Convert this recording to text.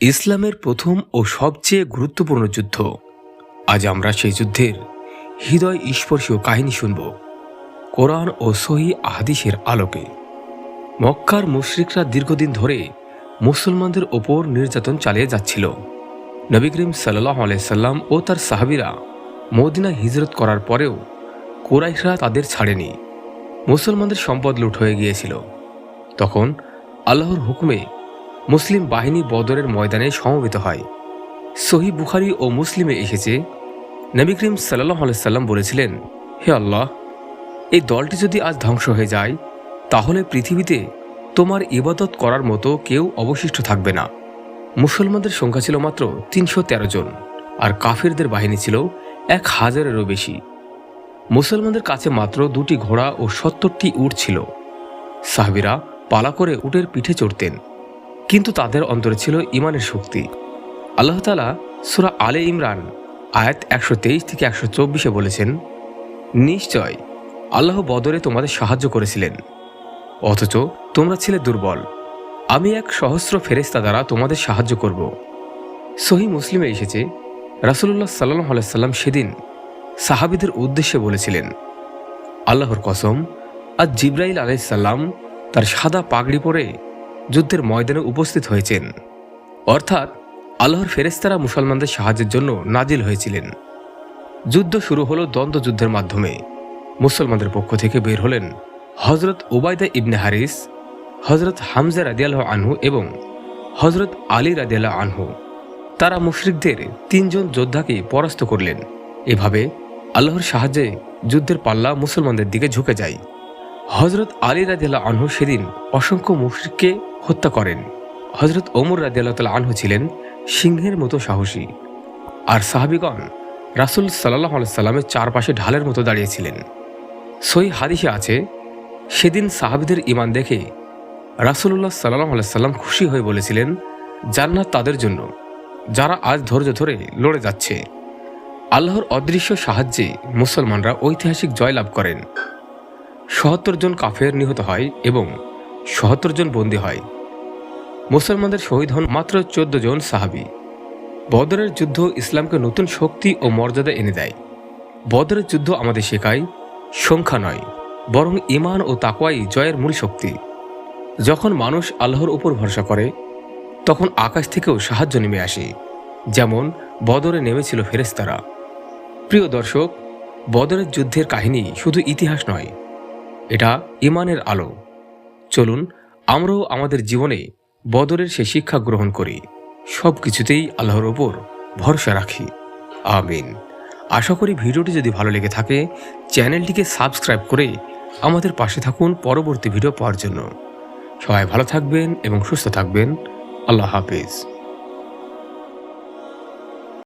ইসলামের প্রথম ও সবচেয়ে গুরুত্বপূর্ণ যুদ্ধ। আজ আমরা সেই যুদ্ধের হৃদয় স্পর্শীয় কাহিনী শুনব কোরআন ও সহি আহাদিসের আলোকে। মক্কার মুশরিকরা দীর্ঘদিন ধরে মুসলমানদের ওপর নির্যাতন চালিয়ে যাচ্ছিল। নবী করিম সাল্লাহ আলাইসাল্লাম ও তার সাহাবিরা মদিনা হিজরত করার পরেও কোরাইশরা তাদের ছাড়েনি। মুসলমানদের সম্পদ লুট হয়ে গিয়েছিল। তখন আল্লাহর হুকুমে মুসলিম বাহিনী বদরের ময়দানে সমবেত হয়। সহি বুখারি ও মুসলিমে এসেছে, নবী করিম সাল্লাহ আলাইসাল্লাম বলেছিলেন, হে আল্লাহ, এই দলটি যদি আজ ধ্বংস হয়ে যায়, তাহলে পৃথিবীতে তোমার ইবাদত করার মতো কেউ অবশিষ্ট থাকবে না। মুসলমানদের সংখ্যা ছিল মাত্র তিনশো তেরো জন, আর কাফিরদের বাহিনী ছিল এক হাজারেরও বেশি। মুসলমানদের কাছে মাত্র দুটি ঘোড়া ও সত্তরটি উট ছিল। সাহাবিরা পালা করে উটের পিঠে চড়তেন। কিন্তু তাদের অন্তরে ছিল ইমানের শক্তি। আল্লাহ তালা সুরা আলে ইমরান আয়াত একশো তেইশ থেকে একশো চব্বিশে বলেছেন, নিশ্চয় আল্লাহ বদরে তোমাদের সাহায্য করেছিলেন। অথচ তোমরা ছিলে দুর্বল। আমি এক সহস্র ফেরেস্তা দ্বারা তোমাদের সাহায্য করব। সহি মুসলিমে এসেছে রাসুল্লাহ সাল্লাহ আলাইসাল্লাম সেদিন সাহাবিদের উদ্দেশ্যে বলেছিলেন, আল্লাহর কসম, আজ জিব্রাইল আলাইসাল্লাম তার সাদা পাগড়ি পরে যুদ্ধের ময়দানে উপস্থিত হয়েছেন। অর্থাৎ, আল্লাহর ফেরেস্তারা মুসলমানদের সাহায্যের জন্য নাজিল হয়েছিলেন। যুদ্ধ শুরু হলো দ্বন্দ্বযুদ্ধের মাধ্যমে। মুসলমানদের পক্ষ থেকে বের হলেন হজরত ওবায়দা ইবনে হারিস হজরত হামজা রাদিয়াল্লাহ আনহু এবং হজরত আলী রাদিয়াল্লাহ আনহু। তারা মুশরিকদের তিনজন যোদ্ধাকে পরাস্ত করলেন। এভাবে আল্লাহর সাহায্যে যুদ্ধের পাল্লা মুসলমানদের দিকে ঝুঁকে যায়। হজরত আলী রাদিয়াল্লাহ আনহু সেদিন অসংখ্য মুশরিককে হত্যা করেন। হজরত ওমর তাল আনহু ছিলেন সিংহের মতো সাহসী। আর সাহাবিগণ রাসুল সাল্লাহ সাল্লামের চারপাশে ঢালের মতো দাঁড়িয়েছিলেন। সই হাদিসে আছে, সেদিন সাহাবিদের ইমান দেখে রাসুল্লাহ সাল্লাহ সাল্লাম খুশি হয়ে বলেছিলেন, জান্নাত তাদের জন্য, যারা আজ ধৈর্য ধরে লড়ে যাচ্ছে। আল্লাহর অদৃশ্য সাহায্যে মুসলমানরা ঐতিহাসিক জয় লাভ করেন। সহত্তর জন কাফের নিহত হয় এবং সহত্তর জন বন্দী হয়। মুসলমানদের শহীদ হন মাত্র চোদ্দ জন সাহাবি। বদরের যুদ্ধ ইসলামকে নতুন শক্তি ও মর্যাদা এনে দেয়। বদরের যুদ্ধ আমাদের শেখায় সংখ্যা নয়, বরং ইমান ও তাকওয়াই জয়ের মূল শক্তি। যখন মানুষ আল্লাহর উপর ভরসা করে, তখন আকাশ থেকেও সাহায্য নেমে আসে, যেমন বদরে নেমেছিল ফেরেস্তারা প্রিয় দর্শক, বদরের যুদ্ধের কাহিনী শুধু ইতিহাস নয় এটা ইমানের আলো। চলুন, আমরাও আমাদের জীবনে বদরের সে শিক্ষা গ্রহণ করি। সব কিছুতেই আল্লাহর ওপর ভরসা রাখি। আমিন। আশা করি ভিডিওটি যদি ভালো লেগে থাকে, চ্যানেলটিকে সাবস্ক্রাইব করে আমাদের পাশে থাকুন পরবর্তী ভিডিও পাওয়ার জন্য। সবাই ভালো থাকবেন এবং সুস্থ থাকবেন। আল্লাহ হাফিজ।